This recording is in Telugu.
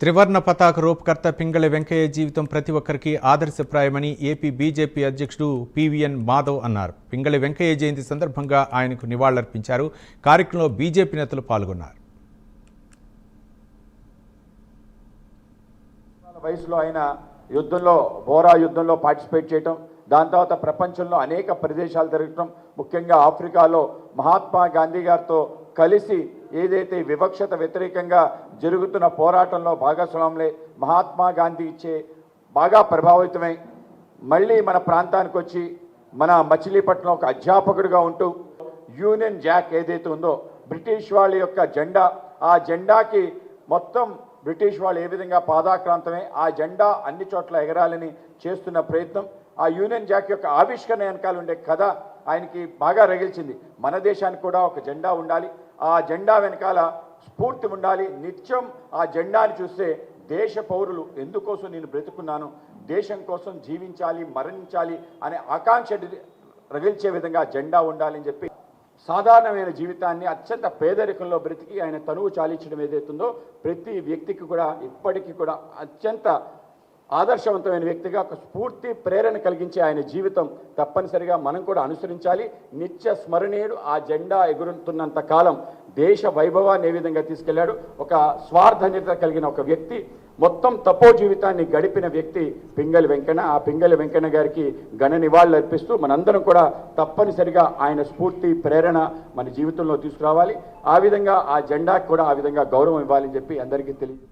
త్రివర్ణ పతాక రూపకర్త పింగళి వెంకయ్య జీవితం ప్రతి ఒక్కరికి ఆదర్శప్రాయమని ఏపీ బీజేపీ అధ్యక్షుడు పివిఎన్ మాధవ్ అన్నారు. పింగళి వెంకయ్య జయంతి సందర్భంగా ఆయనకు నివాళులర్పించారు. కార్యక్రమంలో బీజేపీ నేతలు పాల్గొన్నారు. వయసులో ఆయన యుద్ధంలో బోరా యుద్ధంలో పార్టిసిపేట్ చేయటం దాని తర్వాత ప్రపంచంలో అనేక ప్రదేశాలు తిరగటం ముఖ్యంగా ఆఫ్రికాలో మహాత్మా గాంధీ గారితో కలిసి ఏదైతే వివక్షత వ్యతిరేకంగా జరుగుతున్న పోరాటంలో భాగస్వాములే మహాత్మా గాంధీ ఇచ్చే బాగా ప్రభావితమై మళ్ళీ మన ప్రాంతానికి వచ్చి మన మచిలీపట్నం ఒక అధ్యాపకుడిగా ఉంటూ యూనియన్ జాక్ ఏదైతే ఉందో బ్రిటిష్ వాళ్ళ యొక్క జెండా ఆ జెండాకి మొత్తం బ్రిటిష్ వాళ్ళు ఏ విధంగా పాదాక్రాంతమే ఆ జెండా అన్ని చోట్ల ఎగరాలని చేస్తున్న ప్రయత్నం ఆ యూనియన్ జాక్ యొక్క ఆవిష్కరణ వెనకాల ఉండే కథ ఆయనకి బాగా రగిల్చింది. మన దేశానికి కూడా ఒక జెండా ఉండాలి. ఆ జెండా వెనకాల స్ఫూర్తి ఉండాలి. నిత్యం ఆ జెండాని చూస్తే దేశ పౌరులు ఎందుకోసం నేను బ్రతుకున్నాను? దేశం కోసం జీవించాలి మరణించాలి అనే ఆకాంక్ష రగిల్చే విధంగా జెండా ఉండాలని చెప్పి సాధారణమైన జీవితాన్ని అత్యంత పేదరికంలో బ్రతికి ఆయన తనువు చాలించడం ఏదైతుందో ప్రతి వ్యక్తికి కూడా ఇప్పటికీ కూడా అత్యంత ఆదర్శవంతమైన వ్యక్తిగా ఒక స్ఫూర్తి ప్రేరణ కలిగించే ఆయన జీవితం తప్పనిసరిగా మనం కూడా అనుసరించాలి. నిత్య స్మరణీయుడు ఆ జెండా ఎగురుతున్నంత కాలం దేశ వైభవాన్ని ఏ విధంగా తీసుకెళ్ళాడు? ఒక స్వార్థన్యత కలిగిన ఒక వ్యక్తి మొత్తం తపో జీవితాన్ని గడిపిన వ్యక్తి పింగళి వెంకన్న. ఆ పింగళి వెంకన్న గారికి ఘన నివాళులు అర్పిస్తూ మనందరం కూడా తప్పనిసరిగా ఆయన స్ఫూర్తి ప్రేరణ మన జీవితంలో తీసుకురావాలి. ఆ విధంగా ఆ జెండాకి కూడా ఆ విధంగా గౌరవం ఇవ్వాలని చెప్పి అందరికీ తెలియదు